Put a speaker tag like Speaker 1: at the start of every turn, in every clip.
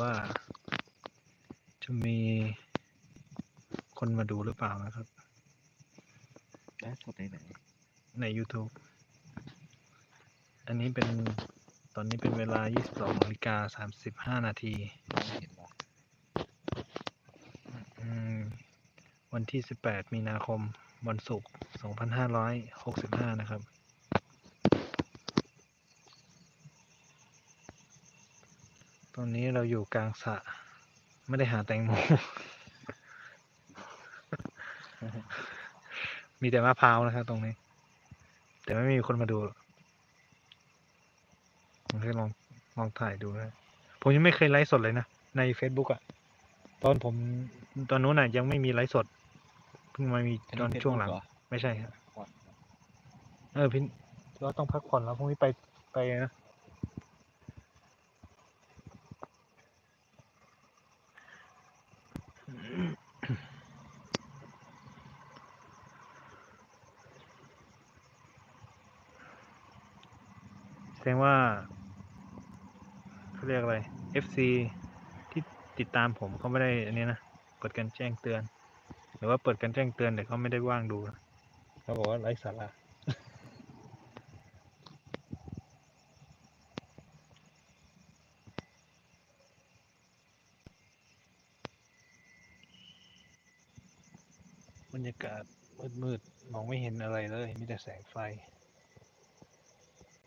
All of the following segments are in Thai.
Speaker 1: ว่า จะมีคนมาดูหรือเปล่านะครับ
Speaker 2: ไลฟ์สดไหนไหน
Speaker 1: ใน YouTube อันนี้เป็นตอนนี้เป็นเวลา 22นาฬิกา35 นาที
Speaker 2: มองไม่เห็นวะ
Speaker 1: อืมวันที่ 18 มีนาคม วันศุกร์2565 นะครับ ตอนนี้เราอยู่กลางสระไม่ได้หาแตงโม มีแต่มะพร้าวนะครับตรงนี้ แต่ไม่มีคนมาดูผมแค่ลองลองถ่ายดูนะผมยังไม่เคยไลฟ์สดเลยนะ ใน Facebook อะตอนผมตอนนู้นน่ะยังไม่มีไลฟ์สด เพิ่งมามีตอนช่วงหลัง ไม่ใช่ครับ
Speaker 2: ก่อน
Speaker 1: เออพี่เราต้องพักผ่อนแล้วพรุ่งนี้ไปไปนะ แสดงว่าเขาเรียกอะไร FC ที่ติดตามผมเขาไม่ได้อันนี้นะกดการแจ้งเตือน หรือว่าเปิดการแจ้งเตือนแต่เขาไม่ได้ว่างดูเขาบอกว่าไร้สาระ รรยากาศมืดๆมองไม่เห็นอะไรเลย มีแต่แสงไฟ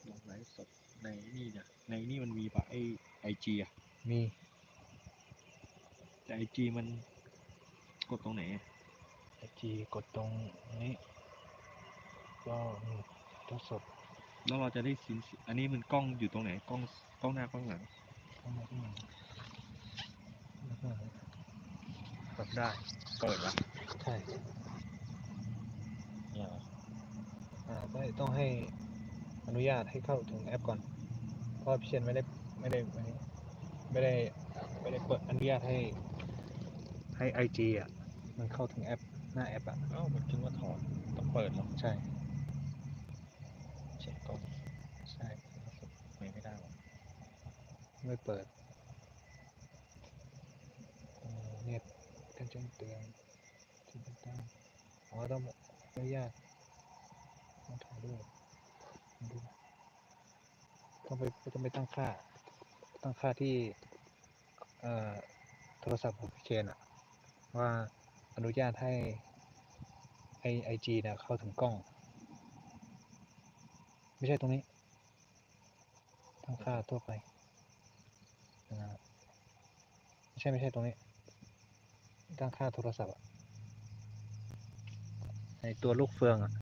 Speaker 2: ลองไลฟ์สดในนี่เนี่ยในนี่มันมีป่ะไอไอจีอะ
Speaker 1: มี
Speaker 2: แต่ไอจีมันกดตรงไหนอะ
Speaker 1: ไอจีกดตรงนี้ ก็มีทดสอบ
Speaker 2: แล้วเราจะได้สินอันนี้มันกล้องอยู่ตรงไหน กล้องกล้องหน้ากล้องหลัง
Speaker 1: เข้ามาข้างหลังแล้วก็กดได้
Speaker 2: เปิดวะ
Speaker 1: ใช่
Speaker 2: เนี่ยเหรอ
Speaker 1: อ่าได้ต้องให้อนุญาตให้เข้าถึงแอปก่อน เพราะว่าพี่เชนไม่ได้ไม่ได้ไม่ได้ไม่ได้ไม่ได้เปิดอนุญาตให้ให้ไอจีอะ มันเข้าถึงแอปหน้าแอปอะ
Speaker 2: เอ้ามันถึงว่าถอดต้องเปิดเหรอ
Speaker 1: ใช่
Speaker 2: เช็คกล้อง
Speaker 1: ใช่
Speaker 2: ไม่ไม่ได้วะ
Speaker 1: ไม่เปิดเอ่อเน็ตการแจ้งเตือน ที่ติดตั้งอ๋อต้องอนุญาตต้องถ่ายด้วยดูต้องไปต้องไปตั้งค่า ตั้งค่าที่อ่อโทรศัพท์ของพี่เชนอะว่าอนุญาตให้ไอไอจีเนี่ยเข้าถึงกล้อง ไม่ใช่ตรงนี้ ตั้งค่าทั่วไปนะไม่ใช่ไม่ใช่ตรงนี้ตั้งค่าโทรศัพท์อะ ตัวลูกเฟืองอะ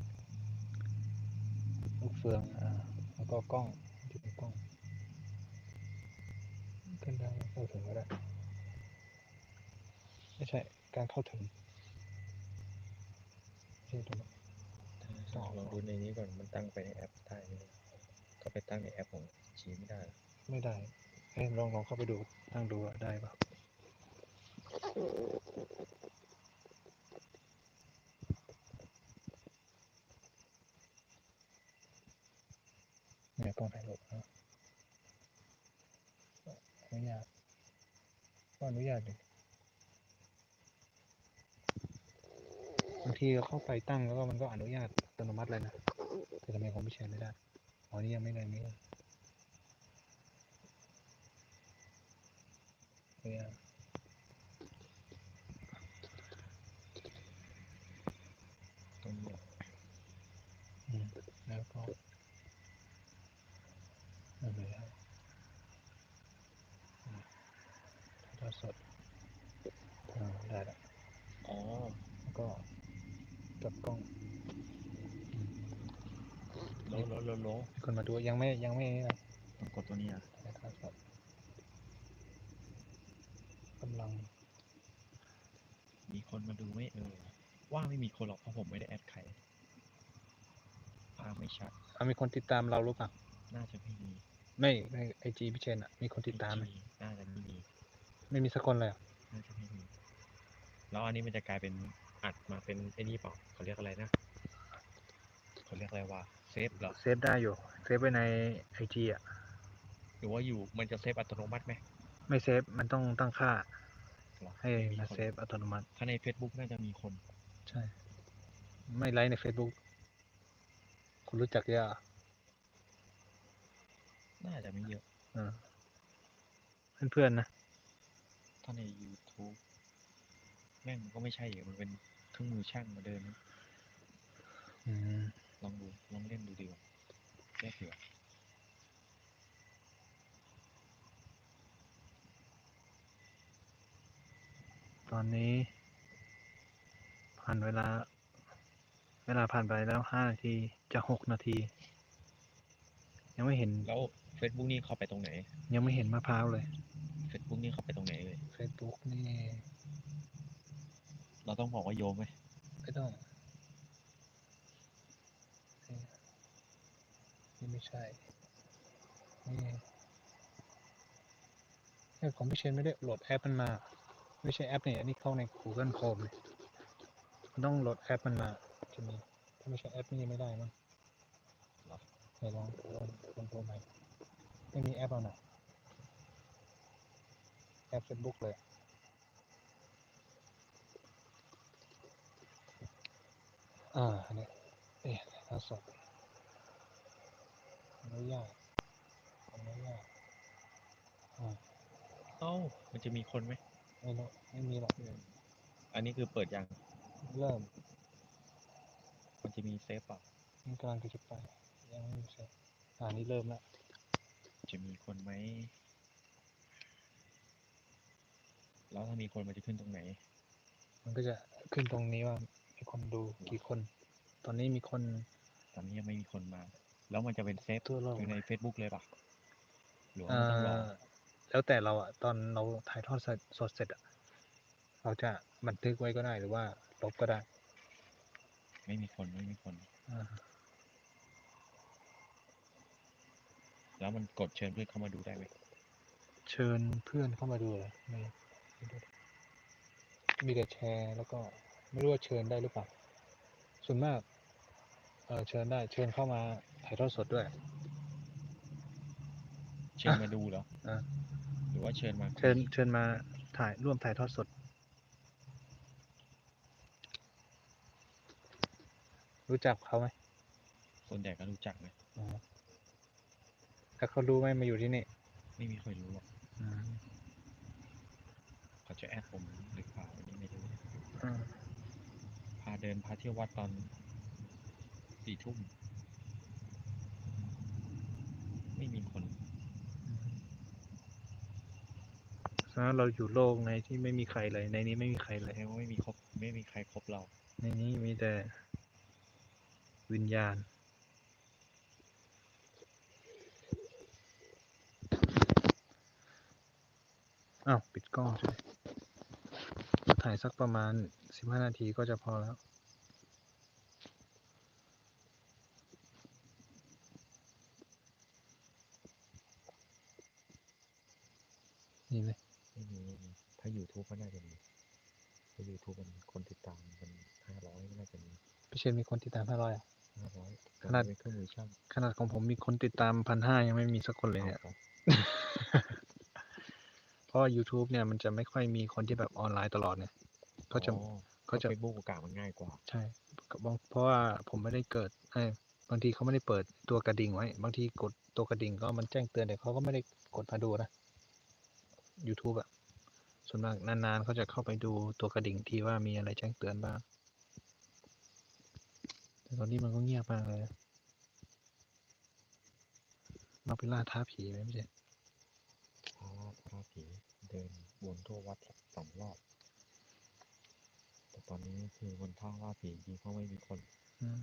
Speaker 1: ลูกเฟืองอ่าแล้วก็กล้องที่เป็นกล้องขึ้นได้เข้าถึงก็ได้ไม่ใช่การเข้าถึงไม่ใช่ตรงนี้
Speaker 2: ลองลองดูในนี้ก่อนมันตั้งไปในแอปได้ไหมเนี่ยก็ไปตั้งในแอปของจีไม่ได้เหรอ
Speaker 1: ไม่ได้เอ้ยลองลองเข้าไปดูตั้งดูอะได้ปะเนี่ยกล้องถ่ายรูปนะอนุญาตก็อนุญาตดิบาง ทีเราเข้าไปตั้งแล้วก็มันก็อนุญาตอัตโนมัติเลยนะแต่ทำไมของพี่แชร์ไม่ได้อ๋อนี่ยังไม่ได้นี่อนุญาต
Speaker 2: ตรงนี้
Speaker 1: อืมแล้วก็ไม่เป็นไรอืมถ่ายทอดสดอ่าได้แล้ว
Speaker 2: อ๋อ
Speaker 1: แล้วก็จับกล้อง
Speaker 2: โลโลโลโล
Speaker 1: มี คนมาดูยังไม่ยังไม่นี่นะ
Speaker 2: ต้องกดตัวนี้อะ
Speaker 1: ถ่ายทอดสดกำลัง
Speaker 2: มีคนมาดูไหมเออ ว่าไม่มีคนหรอกเพราะผมไม่ได้แอดใครภาพไม่ชัด
Speaker 1: เอามีคนติดตามเราหรือเปล่า
Speaker 2: น่าจะไม่มี
Speaker 1: ไม่ในไอจีพี่เชนอะ มีคนติดตามไหม
Speaker 2: IG น่าจะไม่มี
Speaker 1: ไม่มีสักคนเลยเหรอ
Speaker 2: น่าจะไม่มีแล้วอันนี้มันจะกลายเป็นอัดมาเป็นไอ้นี่เปล่าเขาเรียกอะไรนะเขาเรียกอะไรวะเซ ฟเหรอ
Speaker 1: เซฟได้อยู่ เซฟไว้ในไอจีอะ
Speaker 2: หรือว่าอยู่มันจะเซฟอัตโนมัติไหม
Speaker 1: ไม่เซฟ มันต้องตั้งค่า
Speaker 2: หรอ
Speaker 1: ให้
Speaker 2: มี
Speaker 1: มา
Speaker 2: คน
Speaker 1: เซฟอัตโนมัติ
Speaker 2: ถ้าใน Facebook น่าจะมีคน
Speaker 1: ใช่ ไม่ไลค์ใน Facebook คุณรู้จักเยอะเหรอ
Speaker 2: น่าจะไม่เยอะ
Speaker 1: อ่าเพื่อนๆนะ
Speaker 2: ถ้าใน YouTube แม่งมันก็ไม่ใช่อะมันเป็นเครื่องมือช่างมาเดินนะ
Speaker 1: อืม
Speaker 2: ลองดูลองเล่นดูดีกว่าแก้เผื่อ
Speaker 1: ตอนนี้ ผ่านเวลา เวลาผ่านไปแล้วห้านาทีจะหกนาที ยังไม่เห็น
Speaker 2: แล้ว Facebook นี่เข้าไปตรงไหน
Speaker 1: ยังไม่เห็นมะพร้าวเลย
Speaker 2: Facebook นี่เข้าไปตรงไหนเลย
Speaker 1: Facebook นี่
Speaker 2: เราต้องบอกว่าโยมไหม
Speaker 1: ไม่ต้อง นี่ไม่ใช่ นี่เนี่ของพี่เชนไม่ได้โหลดแอปมันมา ไม่ใช่แอปเนี่ยอันนี้เข้าใน Google Chrome เลยมันต้องโหลดแอปมันมาจะมีถ้าไม่ใช่แอปนี่ไม่ได้มั้ง
Speaker 2: เหรอ
Speaker 1: ไหนลองลองลองโทรใหม่ไม่มีแอปเอาหน่ะแอป Facebook เลยอ่าอันนี้เอ๊ะทดสอบ อนุญาตอนุญาตอ่า
Speaker 2: เอ้า มันจะมีคนไหม
Speaker 1: ไม่รู้ไม่มีหรอก
Speaker 2: อันนี้คือเปิดยัง
Speaker 1: เริ่ม
Speaker 2: มันจะมีเซฟเปล่ะ
Speaker 1: นี่กำลังจะไปยังไม่มีเสร็จอ่านี่เริ่มแล้ว
Speaker 2: จะมีคนไหม แล้วถ้ามีคนมันจะขึ้นตรงไหน
Speaker 1: มันก็จะขึ้นตรงนี้ว่ามีคนดูกี่คน ตอนนี้มีคน
Speaker 2: ตอนนี้ยังไม่มีคนมา แล้วมันจะเป็นเซฟ
Speaker 1: ทั่วโลก
Speaker 2: อยู่ใน Facebook เลยปะหรือว่า
Speaker 1: อ่
Speaker 2: มันต้องรอา
Speaker 1: แล้วแต่เราอะตอนเราถ่ายทอดสดเสร็จอะเราจะบันทึกไว้ก็ได้หรือว่าลบก็ได้
Speaker 2: ไม่มีคนไม่มีคน
Speaker 1: อ่า
Speaker 2: แล้วมันกดเชิญเพื่อนเข้ามาดูได้ไหม
Speaker 1: เชิญเพื่อนเข้ามาดูเลยไม่ไม่ดูมีแต่แชร์แล้วก็ไม่รู้ว่าเชิญได้หรือเปล่าส่วนมากเออเชิญได้ เชิญเข้ามา ถ่ายทอดสดด้วย
Speaker 2: เชิญมาดูเหรอ
Speaker 1: อ่า
Speaker 2: หรือว่าเชิญมา
Speaker 1: เชิญเชิญมาถ่ายร่วมถ่ายทอดสด รู้จักเขาไหม
Speaker 2: ส่วนใหญ่ก็รู้จักนะ
Speaker 1: อ๋อถ้าเขารู้ไหมมาอยู่ที่นี่
Speaker 2: ไม่มีใครรู้หรอก
Speaker 1: อืม
Speaker 2: เขาจะแอดผมหรือเปล่าอันนี้ไม่รู้
Speaker 1: อืม
Speaker 2: พาเดินพาเที่ยววัดตอนสี่ทุ่ม ไม่มีคน
Speaker 1: ฉะนั้นเราอยู่โลกในที่ไม่มีใครเลย ในนี้ไม่มีใครเลย
Speaker 2: แสดงว่าไม่มีครบไม่มีใครครบเรา
Speaker 1: ในนี้มีแต่วิญญาณ อ้าว ปิดกล้องใช่ไหมถ่ายสักประมาณสิบห้านาทีก็จะพอแล้ว นี่ไหม
Speaker 2: ไม่มีไม่มีถ้า YouTube ก็น่าจะมีถ้า YouTube มันคนติดตามมันห้าร้อยน่าจะมี
Speaker 1: พี่เชนมีคนติดตามห้าร้อย
Speaker 2: ห้าร้อย
Speaker 1: ขนาด
Speaker 2: เป็นเครื่องมือช่าง
Speaker 1: ขนาดของผมมีคนติดตามพันห้ายังไม่มีสักคนเลยเนี่ย
Speaker 2: อาครับ
Speaker 1: เพราะว่า YouTube เนี่ยมันจะไม่ค่อยมีคนที่แบบออนไลน์ตลอดเนี่ยเขาจะ
Speaker 2: อ๋อ
Speaker 1: เขาจะ
Speaker 2: เฟซบุ๊กโอกาสมันง่ายกว่า
Speaker 1: ใช่ก็บางเพราะว่าผมไม่ได้เกิดเอ้ยบางทีเขาไม่ได้เปิดตัวกระดิ่งไว้ บางทีกดตัวกระดิ่งก็มันแจ้งเตือนแต่เขาก็ไม่ได้กดมาดูนะ YouTube อะส่วนมากนานๆเขาจะเข้าไปดูตัวกระดิ่งที่ว่ามีอะไรแจ้งเตือนบ้าง แต่ตอนนี้มันก็เงียบมากเลยนะมาไปล่าท้าผีไหมพี่เจ
Speaker 2: พาพาผีเดินวนทั่ววัดสักสองรอบ แต่ตอนนี้คือวันท่าล่าผีจริงเพราะไม่มีคน
Speaker 1: อืม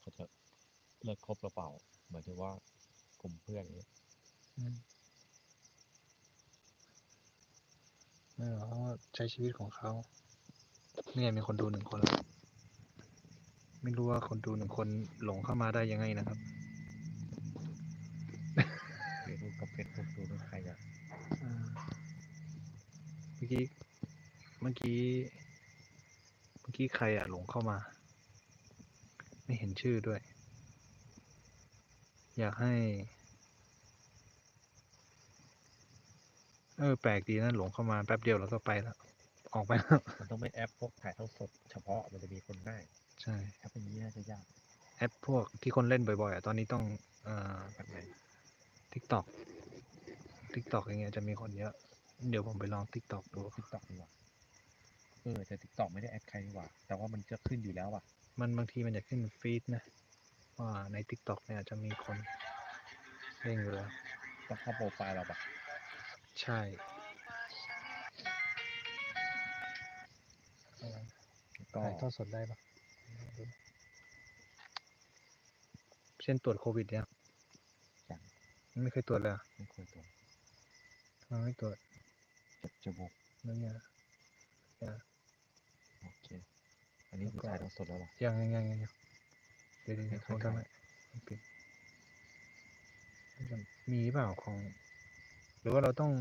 Speaker 2: เขาจะเลิกคบหรือเปล่าหมายถึงว่าก ลุ่มเพื่อนอย่างเงี้ย
Speaker 1: อืมไม่หรอกเขาก็ใช้ชีวิตของเขาเนี่ยมีคนดูหนึ่งคนแล้วไม่รู้ว่าคนดูหนึ่งคนหลงเข้ามาได้ยังไงนะครับ
Speaker 2: เฟซบุ๊กกับเฟซบุ๊กดูเป็นใครอะ
Speaker 1: อ่าเมื่อกี้เมื่อกี้เมื่อกี้ใครอะหลงเข้ามา ไม่เห็นชื่อด้วย อยากให้ เออ แปลกดีนะหลงเข้ามาแป๊บเดียวแล้วก็ไปแล้ว ออกไปแล้ว
Speaker 2: มันต้องเป็นแอปพวกถ่ายทอดสดเฉพาะมันจะมีคนได้
Speaker 1: ใช่
Speaker 2: แอปอย่างนี้น่าจะยาก
Speaker 1: แอปพวกที่คนเล่นบ่อยๆอะตอนนี้ต้องเอ่อ
Speaker 2: แบบไหน
Speaker 1: TikTok TikTok อย่างเงี้ยจะมีคนเยอะ เดี๋ยวผมไปลอง TikTok ดู
Speaker 2: ทิกตอกดีกว่าเออแต่ทิกตอกไม่ได้แอดใครดีกว่า แต่ว่ามันจะขึ้นอยู่แล้วอะ
Speaker 1: มันบางทีมันจะขึ้นฟีดนะ ว่าใน TikTok เนี่ยจะมีคนเล่นอยู่แล้ว
Speaker 2: ต้องเข้าโปรไฟล์เราปะ
Speaker 1: ใช่เออ
Speaker 2: แล้วก็
Speaker 1: ถ่ายทอดสดได้ปะเช่นตรวจโควิดเนี่ย
Speaker 2: อย่าง
Speaker 1: ไม่เคยตรวจเลยเหรอ
Speaker 2: ไม่ควรตัว
Speaker 1: ทำไมไม่ตรวจ
Speaker 2: เจ็บจมูก
Speaker 1: เรื่องเนี้ยอย่า
Speaker 2: โอเค อันนี้คือถ่ายทอดสดแล้วเหรอ
Speaker 1: ยังยังยังยังยัง เดี๋ยวเดี๋ยว
Speaker 2: ไม่
Speaker 1: เดี๋ยว
Speaker 2: ค่อย
Speaker 1: ผม
Speaker 2: ถ่าย
Speaker 1: ทำไมปิดมีเปล่าของ หรือว่าเราต้อง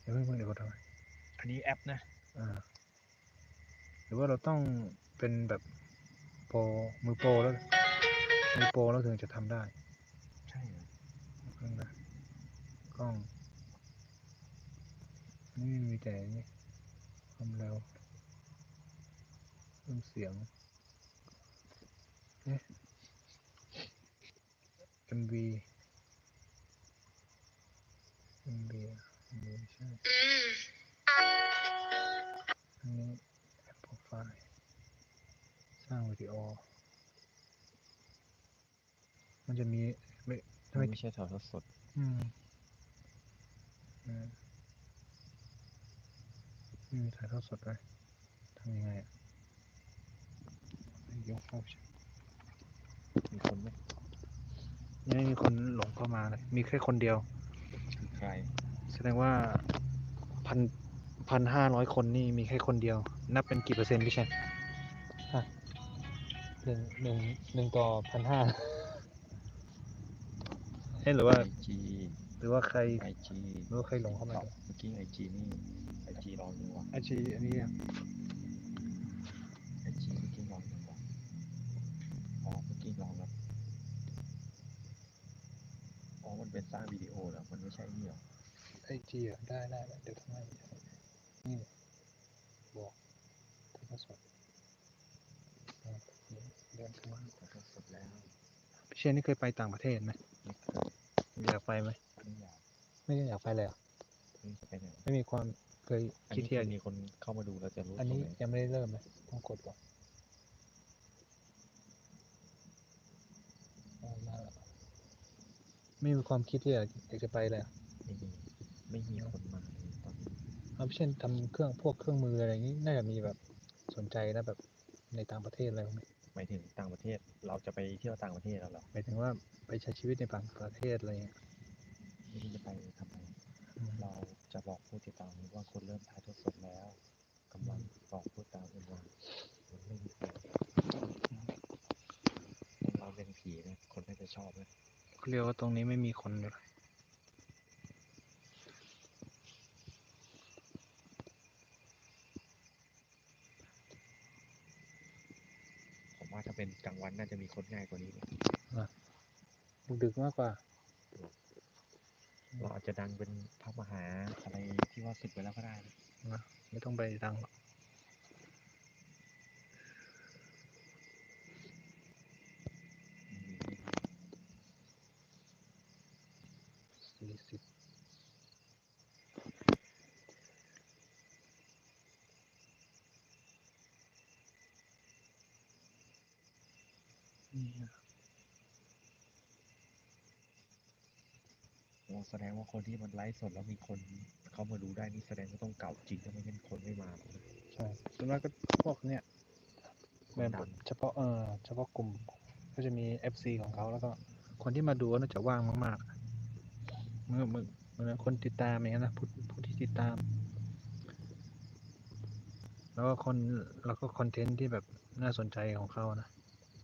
Speaker 1: เดี๋ยวเพิ่งเพิ่งเดี๋ยวผมทำไม
Speaker 2: อันนี้แอปนะ
Speaker 1: อ่าหรือว่าเราต้องเป็นแบบโปรมือโปรแล้วมือโปรแล้วถึงจะทำได้
Speaker 2: ใช่เหรอ
Speaker 1: เพิ่งนะกล้องนี่มีแต่นี่ความเร็วเรื่องเสียงเอ๊ะ MV MV อะ MV ไม่ใช่อันนี้แอปโปรไฟล์สร้างวิดีโอ มันจะมีไม่ทำไม
Speaker 2: มันไม่ใช่ถ่ายทอดสด
Speaker 1: อืมอืมไม่มีถ่ายทอดสดเลยทำยังไงอะยกเข้าใช่
Speaker 2: มีคนไหม
Speaker 1: ยังไม่มีคนหลงเข้ามาเลยมีแค่คนเดียว
Speaker 2: คือใคร
Speaker 1: แสดงว่าพันพันห้าร้อยคนนี่มีแค่คนเดียว นับเป็นกี่เปอร์เซ็นต์พี่ชัยฮะหนึ่งหนึ่งหนึ่งต่อพันห้าเอ๊ะหรือว่า
Speaker 2: ไอจี
Speaker 1: หรือว่าใคร
Speaker 2: ไอจี
Speaker 1: หรือว่าใครหลงเข้ามา
Speaker 2: เมื่อกี้ไอจีนี่ไอจีลองดูว่ะ
Speaker 1: ไอจีอันนี้อะ
Speaker 2: ไอจีเมื่อกี้ลองดูว่ะอ๋อเมื่อกี้ลองแล้วอ๋อมันเป็นสร้างวิดีโอเหรอมันไม่ใช่นี่หรอ
Speaker 1: ไอจีอะได้ได้ได้เดี๋ยวทำไมนี่บอกถ่ายทอดสดอะเดินเข้ามา
Speaker 2: ถ่ายทอดสดแล้ว
Speaker 1: พี่เชนนี่เคยไปต่างประเทศไหม
Speaker 2: ไม่เคย
Speaker 1: อยากไปไหม
Speaker 2: ไม่อยาก
Speaker 1: ไม่ได้อยากไปเลยเหรอ
Speaker 2: ไม่จะไปไหน
Speaker 1: ไม่มีความเคย
Speaker 2: อัน
Speaker 1: คิด
Speaker 2: นี้
Speaker 1: ที่
Speaker 2: คื
Speaker 1: จะ
Speaker 2: อมีคนเข้ามาดูแล้วจะรู้
Speaker 1: อันนี้
Speaker 2: ตรงไห
Speaker 1: ยังไม่ได้เริ่มเลยต้องกดก่อนเอามาแล้วไม่มีความคิดที่อยากอยากจะไปเลยเหรอ
Speaker 2: ไม่มีไม่มีคนมาเลยตอนนี้
Speaker 1: เอาพี่เช่นทำเครื่องพวกเครื่องมืออะไรอย่างนี้น่าจะมีแบบสนใจนะแบบในต่างประเทศอะไรพวกนี้
Speaker 2: หมายถึงต่างประเทศเราจะไปเที่ยวต่างประเทศแล้วเหรอ
Speaker 1: หมายถึงว่าไปใช้ชีวิตในต่างประเทศอะไรเงี้ย
Speaker 2: ไม่รู้จะไปทำไม
Speaker 1: อืม
Speaker 2: เราจะบอกผู้ติดตามว่าคนเริ่มถ่ายทอดสดแล้วกำลังบอกผู้ติดตามอื่นว่ามันไม่มีคนเราเป็นผีนะคนน่าจะชอบนะ
Speaker 1: เขาเรียกว่าตรงนี้ไม่มีคนเลย
Speaker 2: ว่าถ้าเป็นกลางวันน่าจะมีคนง่ายกว่านี้นะ
Speaker 1: ดึกๆมากกว่า
Speaker 2: เราอาจจะดังเป็นพระมหาอะไรที่ว่าสึกไปแล้วก็ได้นะ
Speaker 1: นะไม่ต้องไปดังหรอก
Speaker 2: อืม
Speaker 1: สี่สิบ นี่นะ
Speaker 2: เราแสดงว่าคนที่มันไลฟ์สดแล้วมีคนเขามาดูได้นี่แสดงว่าต้องเก่าจริงถ้าไม่งั้นคนไม่มาหรอกนะ
Speaker 1: ใช่ส่วนมากก็พวกเนี้ยแบบเฉพาะเออเฉพาะกลุ่มก็จะมี FC ของเขาแล้วก็ คนที่มาดูก็น่าจะว่างมากๆเมื่อเมื่อเมื่อคนติดตามอย่างเงี้ยนะผู้ผู้ที่ติดตาม แล้วก็คนแล้วก็คอนเทนต์ที่แบบน่าสนใจของเขานะ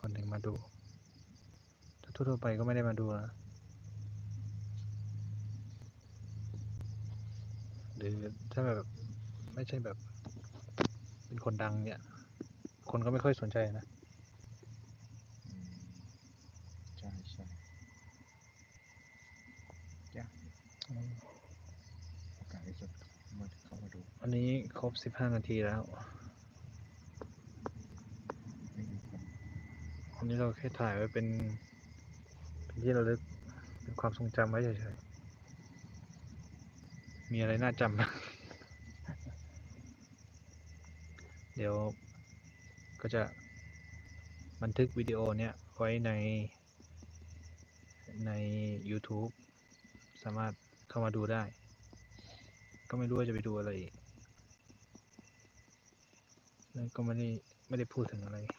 Speaker 1: คนถึงมาดูถ้าทั่วๆไปก็ไม่ได้มาดูนะหรือถ้าแบบไม่ใช่แบบ เป็นคนดังเนี่ย คนก็ไม่ค่อยสนใจนะ
Speaker 2: อืมใช่ใช่ยากโอกาสที่จะ
Speaker 1: อันนี้ครบสิบห้านาทีแล้ว
Speaker 2: ไม่มีคน
Speaker 1: อั นี้เราแค่ถ่ายไว้เป็น เป็นที่เราลึกเป็นความทรงจำไว้เฉยๆ มีอะไรน่าจำาเดี๋ยวก็จะบันทึกวิดีโอเนี้ยไว้ในใน YouTube สามารถเข้ามาดูได้ ก็ไม่รู้ว่าจะไปดูอะไรอีกแล้วก็ไม่ได้ไม่ได้พูดถึงอะไร
Speaker 2: โอ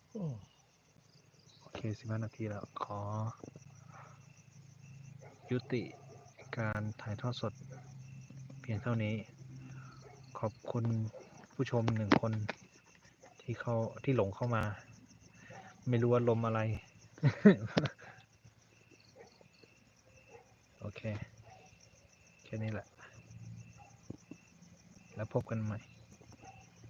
Speaker 2: ้
Speaker 1: โอเคสิบห้านาทีแล้ว ขอ ยุติการถ่ายทอดสด เพียงเท่านี้ ขอบคุณผู้ชมหนึ่งคนที่เขาที่หลงเข้ามา ไม่รู้ว่าลมอะไร โอเค แค่นี้แหละ แล้วพบกันใหม่